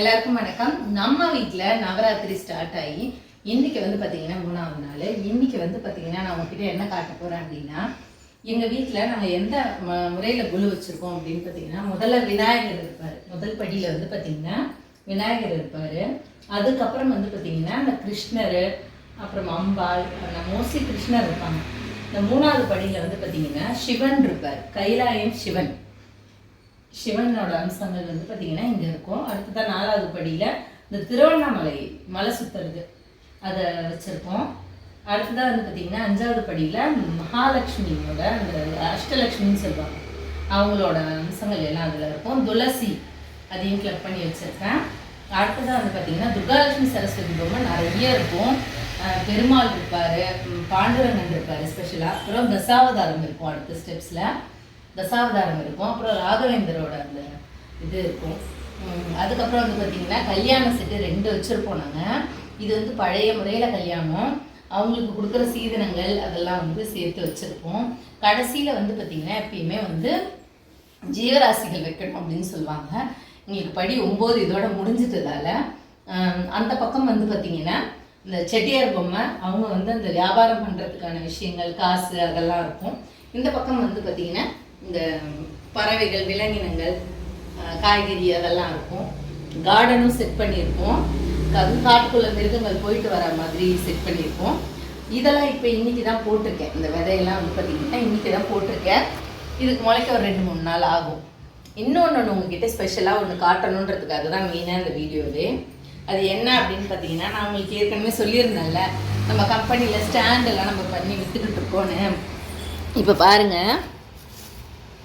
எல்லாருக்கும் வணக்கம். நம்ம வீட்டில் நவராத்திரி ஸ்டார்ட் ஆகி இன்னைக்கு வந்து பார்த்தீங்கன்னா மூணாவது நாள். இன்னைக்கு வந்து பார்த்தீங்கன்னா நான் உங்ககிட்ட என்ன காட்ட போகிறேன் அப்படின்னா எங்கள் வீட்டில் நாங்கள் எந்த முறையில் குழு வச்சுருக்கோம் அப்படின்னு பார்த்தீங்கன்னா முதல்ல விநாயகர் இருப்பார். முதல் படியில் வந்து பார்த்தீங்கன்னா விநாயகர் இருப்பார். அதுக்கப்புறம் வந்து பார்த்தீங்கன்னா அந்த கிருஷ்ணர் அப்புறம் அம்பாள் மோஸ்ட்லி கிருஷ்ணர் இருப்பாங்க. இந்த மூணாவது படியில் வந்து பார்த்தீங்கன்னா சிவன் இருப்பார். கைலாயம் சிவன். சிவனோட அம்சங்கள் வந்து பார்த்தீங்கன்னா இங்கே இருக்கும். அடுத்ததான் நாலாவது படியில் இந்த திருவண்ணாமலை மலை சுற்றுறது அதை வச்சுருக்கோம். அடுத்ததாக வந்து பார்த்தீங்கன்னா அஞ்சாவது படியில் மகாலட்சுமியோட அந்த அஷ்டலட்சுமின்னு சொல்லுவாங்க. அவங்களோட அம்சங்கள் எல்லாம் அதில் இருக்கும். துளசி அதையும் கிளப் பண்ணி வச்சுருக்கேன். அடுத்ததாக வந்து பார்த்தீங்கன்னா துர்காலட்சுமி சரஸ்வதி பொம்மை நிறைய இருக்கும். பெருமாள் இருப்பார். பாண்டுரங்கன் இருப்பார் ஸ்பெஷலாக அப்புறம் தசாவதாரம் இருக்கும் அடுத்த ஸ்டெப்ஸில் தசாவதாரம் இருக்கும். அப்புறம் ராகவேந்தரோட அந்த இது இருக்கும். அதுக்கப்புறம் வந்து பார்த்தீங்கன்னா கல்யாண செட்டு ரெண்டு வச்சுருப்போம் நாங்கள் இது வந்து பழைய முறையில் கல்யாணம். அவங்களுக்கு கொடுக்குற சீதனங்கள் அதெல்லாம் வந்து சேர்த்து வச்சுருப்போம். கடைசியில் வந்து பார்த்திங்கன்னா எப்பயுமே வந்து ஜீவராசிகள் வைக்கணும் அப்படின்னு சொல்லுவாங்க. எங்களுக்கு படி ஒம்பது இதோட முடிஞ்சிட்டதால அந்த பக்கம் வந்து பார்த்திங்கன்னா இந்த செட்டியார் பொம்மை அவங்க வந்து அந்த வியாபாரம் பண்ணுறதுக்கான விஷயங்கள் காசு அதெல்லாம் இருக்கும். இந்த பக்கம் வந்து பார்த்திங்கன்னா இந்த பறவைகள் விலங்கினங்கள் காய்கறி அதெல்லாம் இருக்கும். கார்டனும் செட் பண்ணியிருக்கோம். அது காட்டுக்குள்ள மிருகங்கள் போயிட்டு வர மாதிரி செட் பண்ணியிருக்கோம். இதெல்லாம் இப்போ இன்னைக்கு தான் போட்டிருக்கேன். இந்த விதையெல்லாம் வந்து பார்த்தீங்கன்னா இன்றைக்கி தான் போட்டிருக்கேன். இதுக்கு முளைக்க ஒரு ரெண்டு மூணு நாள் ஆகும். இன்னொன்று ஒன்று உங்ககிட்ட ஸ்பெஷலாக ஒன்று காட்டணுன்றதுக்காக தான் மெயினாக இந்த வீடியோவே. அது என்ன அப்படின்னு பார்த்தீங்கன்னா நான் உங்களுக்கு ஏற்கனவே சொல்லியிருந்தேன்ல நம்ம கம்பெனியில் ஸ்டாண்டெல்லாம் நம்ம பண்ணி விற்றுக்கிட்டு இருக்கோன்னு. இப்போ பாருங்கள்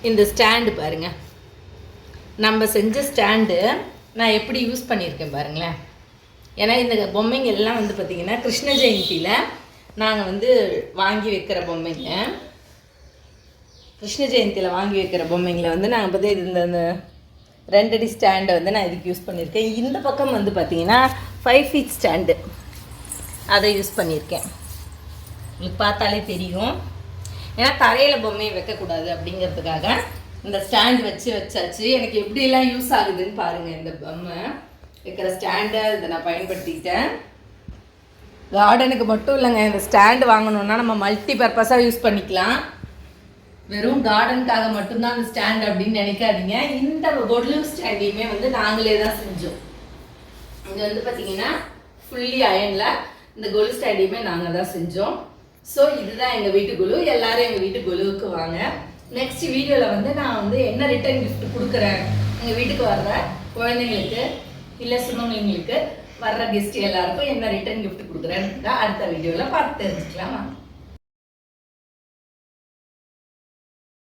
இந்த ஸ்டாண்டு பாருங்கள் நம்ம செஞ்ச ஸ்டாண்டு நான் எப்படி யூஸ் பண்ணியிருக்கேன் பாருங்களேன். ஏன்னா இந்த பொம்மைங்க எல்லாம் வந்து பார்த்திங்கன்னா கிருஷ்ண ஜெயந்தியில் நாங்கள் வந்து வாங்கி வைக்கிற பொம்மைங்க. கிருஷ்ண ஜெயந்தியில் வாங்கி வைக்கிற பொம்மைங்களை வந்து நாங்கள் பார்த்து இந்த இந்த ரெண்டடி ஸ்டாண்டை வந்து நான் இதுக்கு யூஸ் பண்ணியிருக்கேன். இந்த பக்கம் வந்து பார்த்தீங்கன்னா ஃபைவ் ஃபீட் ஸ்டாண்டு. அதை யூஸ் பண்ணியிருக்கேன். உங்களுக்கு பார்த்தாலே தெரியும். ஏன்னா தரையில் பொம்மையை வைக்கக்கூடாது அப்படிங்கிறதுக்காக இந்த ஸ்டாண்ட் வச்சு வச்சாச்சு. எனக்கு எப்படிலாம் யூஸ் ஆகுதுன்னு பாருங்கள் இந்த பொம்மை. வைக்கிற ஸ்டாண்டை இதை நான் பயன்படுத்திக்கிட்டேன். கார்டனுக்கு மட்டும் இல்லைங்க இந்த ஸ்டாண்டு வாங்கணுன்னா நம்ம மல்டி பர்பஸாக யூஸ் பண்ணிக்கலாம். வெறும் கார்டனுக்காக மட்டும்தான் அந்த ஸ்டாண்ட் அப்படின்னு நினைக்காதீங்க. இந்த பொருளும் ஸ்டாண்டையுமே வந்து நாங்களே தான் செஞ்சோம். இங்கே வந்து பார்த்தீங்கன்னா ஃபுல்லி அயனில் இந்த கொலு ஸ்டாண்டையுமே நாங்கள் தான் செஞ்சோம். ஸோ இதுதான் எங்கள் வீட்டு குழு. எல்லாரும் எங்கள் வீட்டு குழுவுக்கு வாங்க. நெக்ஸ்ட் வீடியோவில் வந்து நான் வந்து என்ன ரிட்டர்ன் கிஃப்ட் கொடுக்குறேன்? எங்கள் வீட்டுக்கு வர்ற குழந்தைங்களுக்கு இல்லை சுமங்களுக்கு வர்ற கெஸ்ட் எல்லாருக்கும் என்ன ரிட்டர்ன் கிஃப்ட் கொடுக்குறேன்னு அடுத்த வீடியோவில் பார்த்து தெரிஞ்சுக்கலாமா?